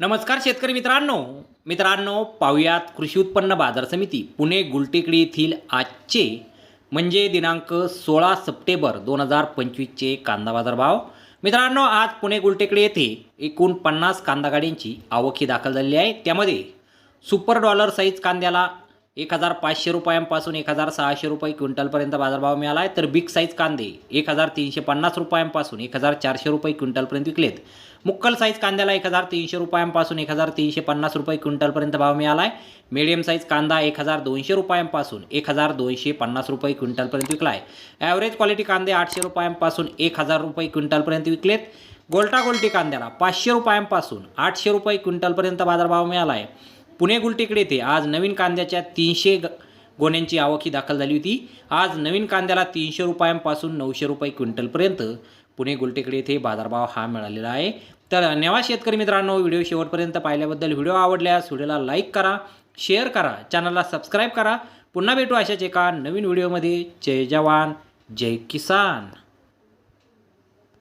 नमस्कार शेतकरी मित्रांनो. मित्रांनो पाहुयात कृषी उत्पन्न बाजार समिती पुणे गुलटेकडी येथील आजचे म्हणजे दिनांक सोळा सप्टेंबर दोन हजार पंचवीसचे कांदा बाजार भाव मित्रांनो आज पुणे गुलटेकडी येथे एकूण पन्नास कांदा गाड्यांची आवक ही दाखल झालेली आहे. त्यामध्ये सुपर डॉलर साईज कांद्याला एक हजार पाचशे रुपयांपासून एक हजार सहाशे रुपये क्विंटलपर्यंत बाजारभाव मिळाला आहे तर बिग साईज कांदे एक हजार तीनशे पन्नास रुपयांपासून एक हजार चारशे रुपये क्विंटलपर्यंत विकलेत. मुक्कल साईज कांद्याला एक हजार तीनशे रुपयांपासून एक हजार तीनशे पन्नास रुपये क्विंटलपर्यंत भाव मिळाला आहे मिडियम साईज कांदा एक हजार दोनशे रुपयांपासून एक हजार दोनशे पन्नास रुपये क्विंटलपर्यंत विकला आहे ॲव्हरेज क्वालिटी कांदे आठशे रुपयांपासून एक हजार रुपये क्विंटलपर्यंत विकलेत. गोल्टा गोल्टी कांद्याला पाचशे रुपयांपासून आठशे रुपये क्विंटलपर्यंत बाजारभाव मिळाला आहे पुणे गुलटेकडे येथे आज नवीन कांद्याच्या तीनशे ग- गोण्यांची आवक ही दाखल झाली होती. आज नवीन कांद्याला तीनशे रुपयांपासून नऊशे रुपये क्विंटलपर्यंत पुणे गुलटेकडे येथे बाजारभाव हा मिळालेला आहे. तर धन्यवाद शेतकरी मित्रांनो व्हिडिओ शेवटपर्यंत पाहिल्याबद्दल व्हिडिओ आवडल्यास व्हिडिओला लाईक करा शेअर करा चॅनलला सबस्क्राईब करा. पुन्हा भेटू अशाच एका नवीन व्हिडिओमध्ये. जय जवान जय किसान.